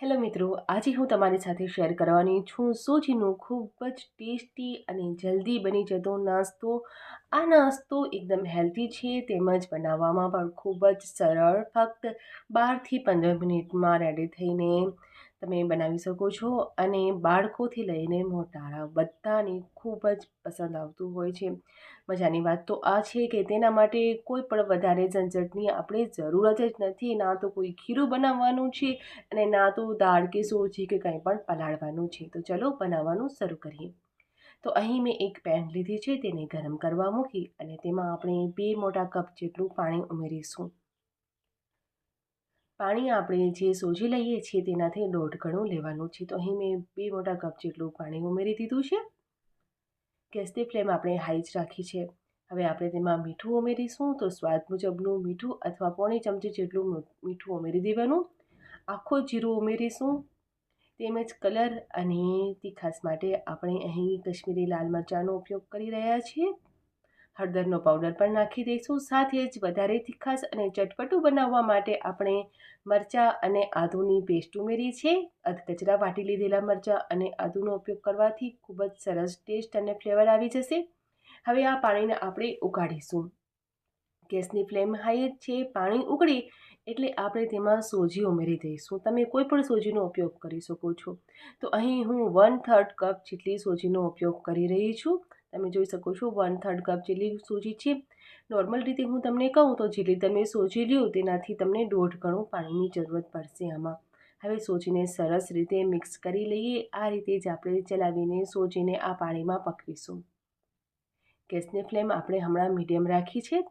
Hello મિત્રો, આજે હું તમારી સાથે શેર કરવાની છું સોજીનું ખૂબ જ ટેસ્ટી અને જલ્દી બની જતો નાસ્તો. આ નાસ્તો એકદમ હેલ્ધી છે, તેમજ બનાવવામાં પણ ખૂબ જ સરળ, ફક્ત બારથી પંદર મિનિટમાં રેડી થઈને તમે બનાવી શકો છો અને બાળકોથી લઈને મોટાળા બધાને ખૂબ જ પસંદ આવતું હોય છે. મજાની વાત તો આ છે કે તેના માટે કોઈ પણ વધારે ઝંઝટની આપણે જરૂરત જ નથી. ના તો કોઈ ખીરું બનાવવાનું છે અને ના તો દાળ કે સોજી કે કંઈ પણ પલાળવાનું છે. તો ચલો બનાવવાનું શરૂ કરીએ. તો અહીં મેં એક પેન લીધી છે, તેને ગરમ કરવા મૂકી અને તેમાં આપણે બે મોટા કપ જેટલું પાણી ઉમેરીશું. પાણી આપણે જે સોજી લઈએ છીએ તેનાથી દોઢ ગણું લેવાનું છે. તો અહીં મેં બે મોટા કપ જેટલું પાણી ઉમેરી દીધું છે. ગેસની ફ્લેમ આપણે હાઈ જ રાખી છે. હવે આપણે તેમાં મીઠું ઉમેરીશું. તો સ્વાદ મુજબનું મીઠું અથવા પોણી ચમચી જેટલું મીઠું ઉમેરી દેવાનું. આખો જીરું ઉમેરીશું. તેમજ કલર અને તીખાસ માટે આપણે અહીં કશ્મીરી લાલ મરચાંનો ઉપયોગ કરી રહ્યા છીએ. હળદરનો પાવડર પણ નાખી દઈશું. સાથે જ વધારે તીખાસ અને ચટપટું બનાવવા માટે આપણે મરચાં અને આદુની પેસ્ટ ઉમેરી છે અધકચરા વાટી લીધેલા મરચાં અને આદુનો ઉપયોગ કરવાથી ખૂબ જ સરસ ટેસ્ટ અને ફ્લેવર આવી જશે. હવે આ પાણીને આપણે ઉકાળીશું ગેસની ફ્લેમ હાઈ છે. પાણી ઉકળી એટલે આપણે તેમાં સોજી ઉમેરી દઈશું. તમે કોઈ પણ સોજીનો ઉપયોગ કરી શકો છો. તો અહીં હું વન થર્ડ કપ જેટલી સોજીનો ઉપયોગ કરી રહી છું. તમે જોઈ શકો છો વન થર્ડ કપ જેટલી સોજી છે. નોર્મલ રીતે હું તમને કહું તો જેટલી તમે સોજી લ્યો તેનાથી તમને દોઢ ગણું પાણીની જરૂરત પડશે આમાં. હવે સોજીને સરસ રીતે મિક્સ કરી લઈએ. આ રીતે જ આપણે ચલાવીને સોજીને આ પાણીમાં પકવીશું. ગેસની ફ્લેમ આપણે હમણાં મીડિયમ રાખી છે.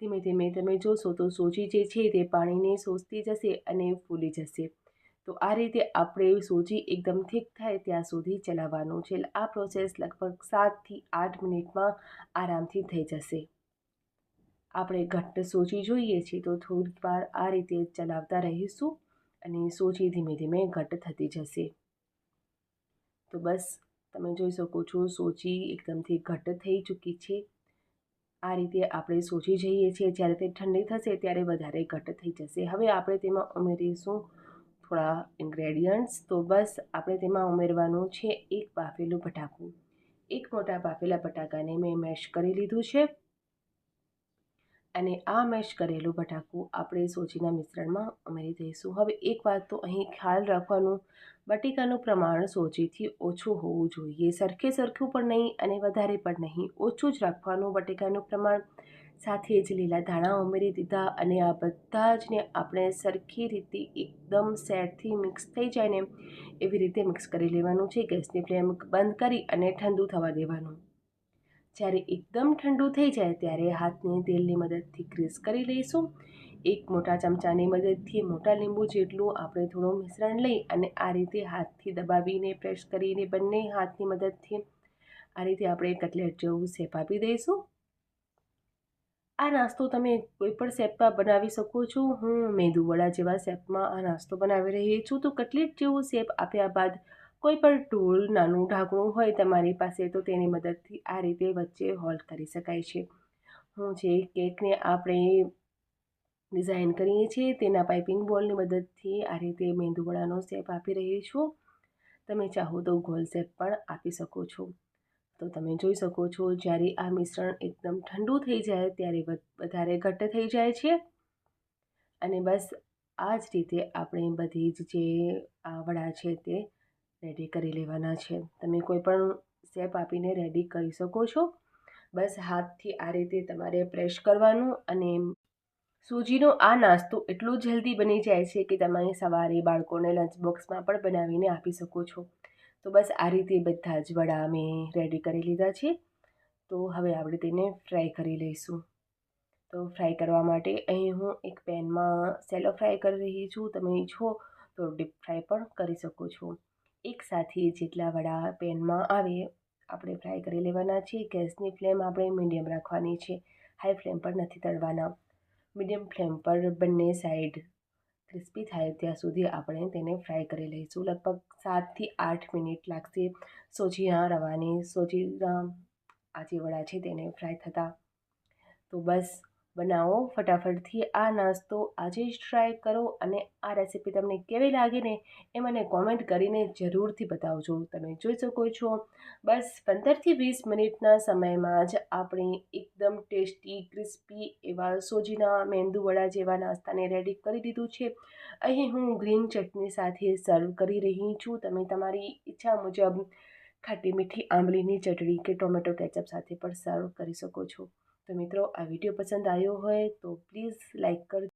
ધીમે ધીમે તમે જોશો તો સોજી જે છે તે પાણીને સોસતી જશે અને ફૂલી જશે. તો આ રીતે આપણે સોજી એકદમ ઠીક થાય ત્યાં સુધી ચલાવવાનું છે. આ પ્રોસેસ લગભગ સાતથી આઠ મિનિટમાં આરામથી થઈ જશે. આપણે ઘટ્ટ સોજી જોઈએ છીએ તો થોડીક વાર આ રીતે ચલાવતા રહીશું અને સોજી ધીમે ધીમે ઘટ્ટ થતી જશે. તો બસ, તમે જોઈ શકો છો સોજી એકદમથી ઘટ્ટ થઈ ચૂકી છે. આ રીતે આપણે સોજી જઈએ છીએ. જ્યારે તે ઠંડી થશે ત્યારે વધારે ઘટ્ટ થઈ જશે. હવે આપણે તેમાં ઉમેરીશું થોડા ઇન્ગ્રેડિયન્ટ્સ તો બસ આપણે તેમાં ઉમેરવાનું છે એક બાફેલું બટાકું. એક મોટા બાફેલા બટાકાને મેં મેશ કરી લીધું છે. અને આ મેશ કરેલું બટાકું. આપણે સોજીના મિશ્રણમાં ઉમેરી દઈશું. હવે એક વાત તો અહીં ખ્યાલ રાખવાનું, બટેકાનું પ્રમાણ સોજીથી ઓછું હોવું જોઈએ. સરખે સરખું પણ નહીં અને વધારે પણ નહીં. ઓછું જ રાખવાનું બટેકાનું પ્રમાણ. સાથે જ લીલા ધાણા ઉમેરી દીધા અને આ બધા જને આપણે સરખી રીતે એકદમ સેટથી મિક્સ થઈ જાય ને એવી રીતે મિક્સ કરી લેવાનું છે. ગેસની ફ્લેમ બંધ કરી અને ઠંડુ થવા દેવાનું. જ્યારે એકદમ ઠંડુ થઈ જાય ત્યારે હાથને તેલની મદદથી ગ્રીસ કરી લઈશું. એક મોટા ચમચાની મદદથી મોટા લીંબુ જેટલું આપણે થોડું મિશ્રણ લઈ અને આ રીતે હાથથી દબાવીને પ્રેસ કરીને બંને હાથની મદદથી આ રીતે આપણે કટલેટ જેવું શેપ આપી દઈશું. આ નાસ્તો તમે કોઈ પણ શેપમાં બનાવી શકો છો. હું મેંદુવડા જેવા શેપમાં આ નાસ્તો બનાવી રહી છું. તો કટલેટ જેવો શેપ આપ્યા બાદ કોઈ પણ ટૂલ નાનું ઢાંકણું હોય તમારી પાસે તો તેની મદદથી આ રીતે વચ્ચે હોલ્ડ કરી શકાય છે. હું જે કેકને આપણે ડિઝાઇન કરીએ છીએ તેના પાઇપિંગ બોલની મદદથી આ રીતે મેંદુવડાનો શેપ આપી રહી છું. તમે ચાહો તો ગોલ શેપ પણ આપી શકો છો. તો તમે જોઈ શકો છો જ્યારે આ મિશ્રણ એકદમ ઠંડુ થઈ જાય ત્યારે વધારે ઘટ્ટ થઈ જાય છે. અને બસ આ જ રીતે આપણે બધી જ જે આ વડા છે તે રેડી કરી લેવાના છે. તમે કોઈ પણ શેપ આપીને રેડી કરી શકો છો. બસ હાથથી આ રીતે તમારે પ્રેસ કરવાનું અને સૂજીનો આ નાસ્તો એટલો જલ્દી બની જાય છે કે તમે સવારે બાળકોને લંચ બોક્સમાં પણ બનાવીને આપી શકો છો. તો બસ આ રીતે બધા જ વડા મેં રેડી કરી લીધા છે. તો હવે આપણે તેને ફ્રાય કરી લઈશું. તો ફ્રાય કરવા માટે અહીં હું એક પેનમાં સેલો ફ્રાય કરી રહી છું. તમે ઈચ્છો તો ડીપ ફ્રાય પણ કરી શકો છો. એક સાથે જેટલા વડા પેનમાં આવે, આપણે ફ્રાય કરી લેવાના છે. ગેસની ફ્લેમ આપણે મીડિયમ રાખવાની છે. હાઈ ફ્લેમ પર નથી તળવાના. મીડિયમ ફ્લેમ પર બંને સાઈડ ક્રિસ્પી થાય ત્યાં સુધી આપણે તેને ફ્રાય કરી લઈશું. લગભગ સાતથી આઠ મિનિટ લાગશે સોજીના રવાની. સોજીના આ જે વડા છે તેને ફ્રાય થતાં. તો બસ બનાવો ફટાફટથી. આ નાસ્તો આજે જ ટ્રાય કરો અને આ રેસીપી તમને કેવી લાગી ને એ મને કોમેન્ટ કરીને જરૂરથી બતાવજો. તમે જોઈ શકો છો. બસ પંદરથી વીસ મિનિટના સમયમાં જ આપણે એકદમ ટેસ્ટી, ક્રિસ્પી એવા સોજીના મેંદુવડા જેવા નાસ્તાને રેડી કરી દીધું છે. અહીં હું ગ્રીન ચટણી સાથે સર્વ કરી રહી છું. તમે તમારી ઈચ્છા મુજબ ખાટી મીઠી આંબલીની ચટણી કે ટોમેટો કેચઅપ સાથે પણ સર્વ કરી શકો છો. તો મિત્રો આ વીડિયો પસંદ આવ્યો હોય તો પ્લીઝ લાઇક કરજો.